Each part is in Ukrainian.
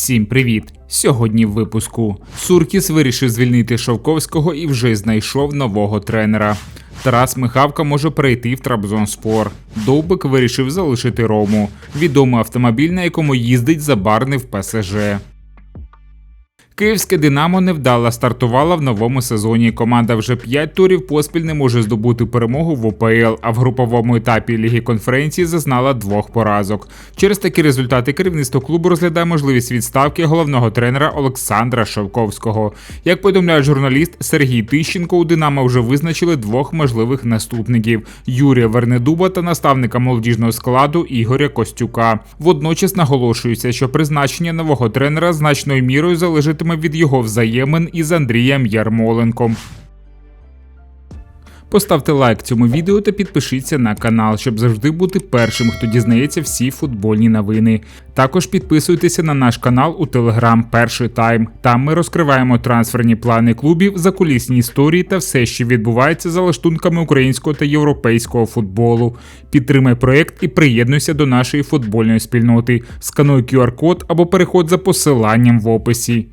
Всім привіт! Сьогодні в випуску Суркіс вирішив звільнити Шовковського і вже знайшов нового тренера. Тарас Михавка може перейти в Трабзонспор. Довбик вирішив залишити Рому. Відомий автомобіль, на якому їздить забарний в ПСЖ. Київське Динамо невдало стартувала в новому сезоні. Команда вже 5 турів поспіль не може здобути перемогу в ОПЛ, а в груповому етапі Ліги конференції зазнала двох поразок. Через такі результати керівництво клубу розглядає можливість відставки головного тренера Олександра Шовковського. Як повідомляє журналіст Сергій Тищенко, у Динамо вже визначили двох можливих наступників: Юрія Вернедуба та наставника молодіжного складу Ігоря Костюка. Водночас наголошується, що призначення нового тренера значною мірою залежатиме від його взаємин із Андрієм Ярмоленком. Поставте лайк цьому відео та підпишіться на канал, щоб завжди бути першим, хто дізнається всі футбольні новини. Також підписуйтеся на наш канал у Телеграм Перший Тайм. Там ми розкриваємо трансферні плани клубів, закулісні історії та все, що відбувається за лаштунками українського та європейського футболу. Підтримай проект і приєднуйся до нашої футбольної спільноти. Скануй QR-код або переход за посиланням в описі.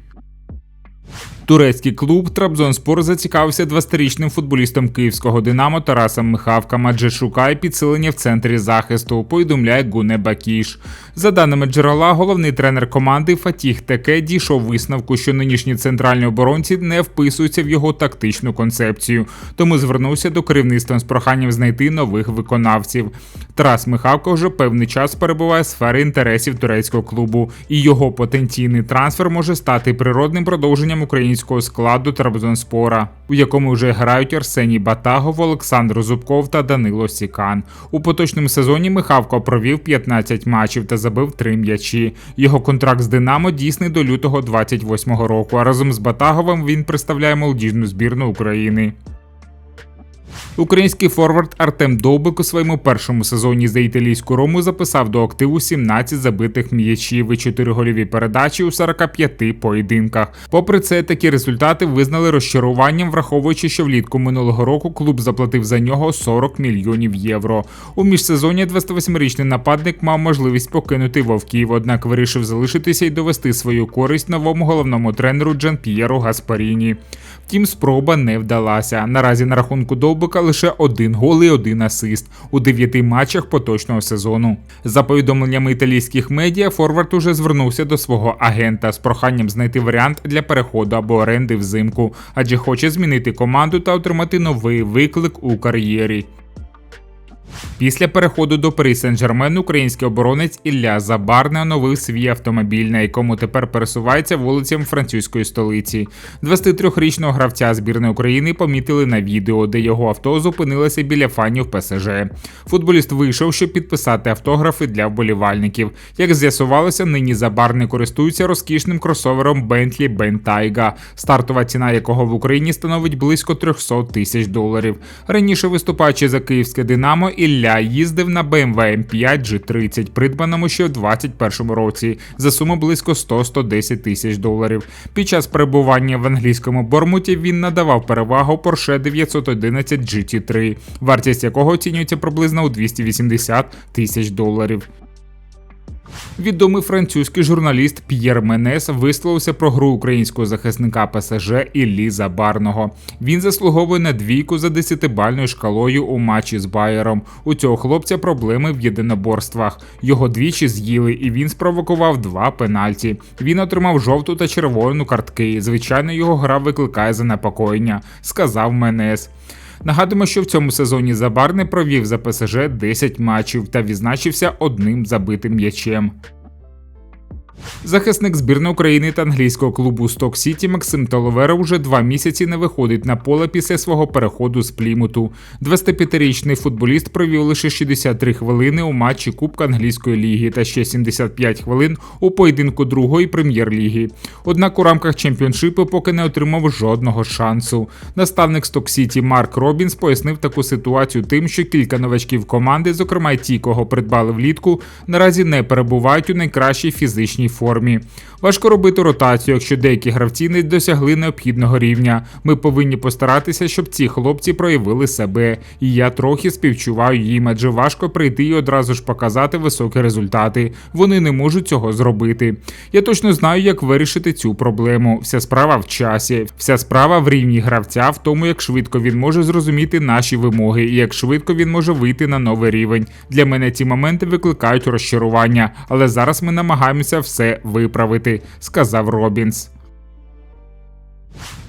Турецький клуб Трабзонспор зацікавився 20-річним футболістом київського Динамо Тарасом Михавком, адже шукає підсилення в центрі захисту. Повідомляє Гуне Бакіш. За даними джерела, головний тренер команди Фатіх Теке дійшов висновку, що нинішні центральні оборонці не вписуються в його тактичну концепцію, тому звернувся до керівництва з проханням знайти нових виконавців. Тарас Михавко вже певний час перебуває в сфері інтересів турецького клубу, і його потенційний трансфер може стати природним продовженням українського складу Трабзонспора, у якому вже грають Арсеній Батагов, Олександр Зубков та Данило Сікан. У поточному сезоні Михавко провів 15 матчів та забив 3 м'ячі. Його контракт з Динамо дійсний до лютого 28-го року. А разом з Батаговим він представляє молодіжну збірну України. Український форвард Артем Довбик у своєму першому сезоні за італійську рому записав до активу 17 забитих м'ячів і 4 гольові передачі у 45 поєдинках. Попри це, такі результати визнали розчаруванням, враховуючи, що влітку минулого року клуб заплатив за нього 40 мільйонів євро. У міжсезоні 28-річний нападник мав можливість покинути вовків, однак вирішив залишитися і довести свою користь новому головному тренеру Джан П'єру Гаспаріні. Втім, спроба не вдалася. Наразі на рахунку Довбика лише один гол і один асист у дев'яти матчах поточного сезону. За повідомленнями італійських медіа, Форвард уже звернувся до свого агента з проханням знайти варіант для переходу або оренди взимку, адже хоче змінити команду та отримати новий виклик у кар'єрі. Після переходу до Пари Сен-Жермен український оборонець Ілля Забарне оновив свій автомобіль, на якому тепер пересувається вулицям французької столиці. 23-річного гравця збірної України помітили на відео, де його авто зупинилося біля фанів ПСЖ. Футболіст вийшов, щоб підписати автографи для вболівальників. Як з'ясувалося, нині Забарне користується розкішним кросовером Bentley Bentayga, стартова ціна якого в Україні становить близько 300 тисяч доларів. Раніше виступаючи за київське Динамо, Ілля їздив на BMW M5 G30, придбаному ще в 2021 році, за суму близько 100-110 тисяч доларів. Під час перебування в англійському Бормуті він надавав перевагу Porsche 911 GT3, вартість якого оцінюється приблизно у 280 тисяч доларів. Відомий французький журналіст П'єр Менес висловився про гру українського захисника ПСЖ Іллі Забарного. Він заслуговує на двійку за десятибальною шкалою у матчі з Байером. У цього хлопця проблеми в єдиноборствах. Його двічі з'їли, і він спровокував два пенальті. Він отримав жовту та червону картки. Звичайно, його гра викликає занепокоєння, сказав Менес. Нагадуємо, що в цьому сезоні Забарний провів за ПСЖ 10 матчів та відзначився одним забитим м'ячем. Захисник збірної України та англійського клубу Сток Сіті Максим Таловера вже два місяці не виходить на поле після свого переходу з Плімуту. 25-річний футболіст провів лише 63 хвилини у матчі Кубка англійської ліги та ще 75 хвилин у поєдинку другої прем'єр-ліги. Однак у рамках чемпіоншипу поки не отримав жодного шансу. Наставник Сток Сіті Марк Робінс пояснив таку ситуацію тим, що кілька новачків команди, зокрема й ті, кого придбали влітку, наразі не перебувають у найкращій фізичній гарній формі. Важко робити ротацію, якщо деякі гравці не досягли необхідного рівня. Ми повинні постаратися, щоб ці хлопці проявили себе. І я трохи співчуваю їм, адже важко прийти і одразу ж показати високі результати. Вони не можуть цього зробити. Я точно знаю, як вирішити цю проблему. Вся справа в часі, вся справа в рівні гравця, в тому, як швидко він може зрозуміти наші вимоги і як швидко він може вийти на новий рівень. Для мене ці моменти викликають розчарування, але зараз ми намагаємося все виправити, сказав Робінс.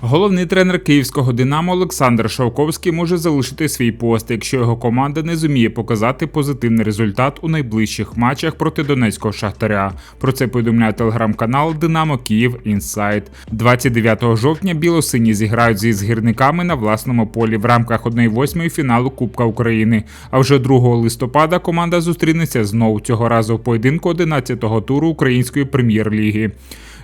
Головний тренер київського Динамо Олександр Шовковський може залишити свій пост, якщо його команда не зуміє показати позитивний результат у найближчих матчах проти Донецького Шахтаря. Про це повідомляє телеграм-канал Динамо Київ Інсайт. 29 жовтня білосині зіграють зі згірниками на власному полі в рамках 1-8 фіналу Кубка України. А вже 2 листопада команда зустрінеться знову цього разу в поєдинку 11-го туру Української прем'єр-ліги.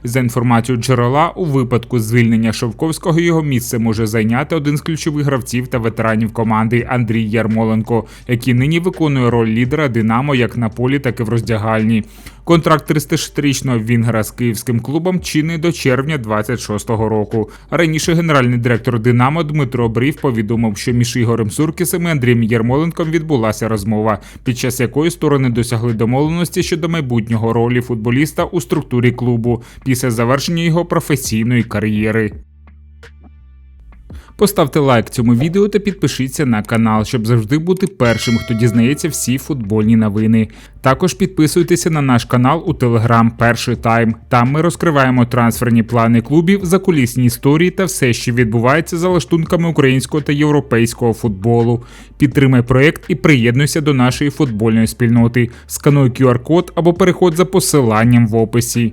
За інформацією джерела, у випадку звільнення Шовковського його місце може зайняти один з ключових гравців та ветеранів команди Андрій Ярмоленко, який нині виконує роль лідера Динамо як на полі, так і в роздягальні. Контракт 36-річного Вінгера з київським клубом чинний до червня 26-го року. Раніше генеральний директор Динамо Дмитро Брів повідомив, що між Ігорем Суркісом і Андрієм Ярмоленком відбулася розмова, під час якої сторони досягли домовленості щодо майбутнього ролі футболіста у структурі клубу після завершення його професійної кар'єри. Поставте лайк цьому відео та підпишіться на канал, щоб завжди бути першим, хто дізнається всі футбольні новини. Також підписуйтеся на наш канал у Телеграм Перший Тайм. Там ми розкриваємо трансферні плани клубів, закулісні історії та все, що відбувається за лаштунками українського та європейського футболу. Підтримай проект і приєднуйся до нашої футбольної спільноти. Скануй QR-код або переходь за посиланням в описі.